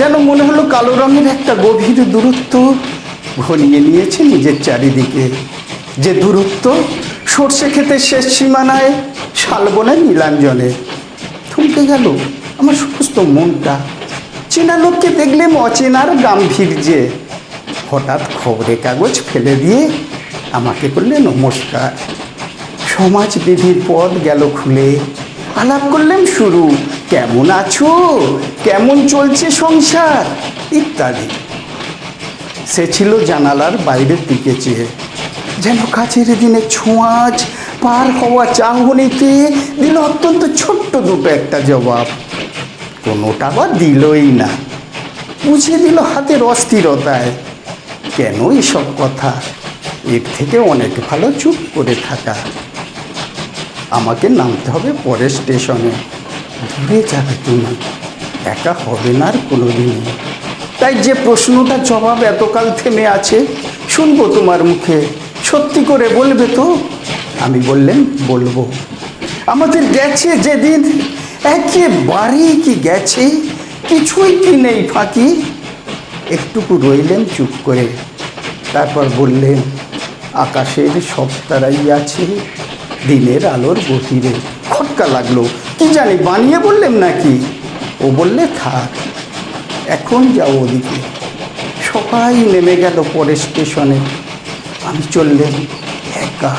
যেন মনে হলো কালো রঙের একটা গভীর দূরত্ব ঘনিয়ে নিয়েছে নিজের চারিদিকে। যে দূরত্ব সর্ষে ক্ষেতের শেষ সীমানায় শালবনের নীলাঞ্জনে। থমকে গেল আমার সমস্ত মনটা। চেনা লোককে দেখলেম অচেনার গাম্ভীর্যে হঠাৎ খবরের কাগজ ফেলে দিয়ে আমাকে করলে নমস্কার। সমাজবিধির পথ গেল খুলে। আলাপ করলেন শুরু। কেমন আছো? কেমন চলছে সংসার? ইত্যাদি। সে ছিল জানালার বাইরের দিকে চেয়ে। যেন কাছের দিনে ছোঁয়াচ পার হওয়া চাহনিতে দিল অত্যন্ত ছোট্ট দুটো একটা জবাব। কোনোটা বা দিলই না। বুঝিয়ে দিল হাতের অস্থিরতায়। কেন এসব কথা? এর থেকে অনেক ভালো চুপ করে থাকা। আমাকে নামতে হবে পরের স্টেশনে। দূরে যাবে তুমি। একা হবে না আর কোনো দিনই তাই যে প্রশ্নটা জবাব এতকাল থেমে আছে, শুনব তোমার মুখে। সত্যি করে বলবে তো? আমি বললেন, বলব। আমাদের গেছে যেদিন, একেবারেই কি গেছে? কিছুই কি নেই ফাঁকি? একটুকু রইলেন চুপ করে। তারপর বললেন, আকাশের সব তারাই আছে, দিনের আলোর গভীরে। খটকা লাগল। কি জানি বানিয়ে বললেন নাকি? ও বললে, থাক, এখন যাও ওদিকে। সবাই নেমে গেল পরে স্টেশনে। আমি চললেন একা।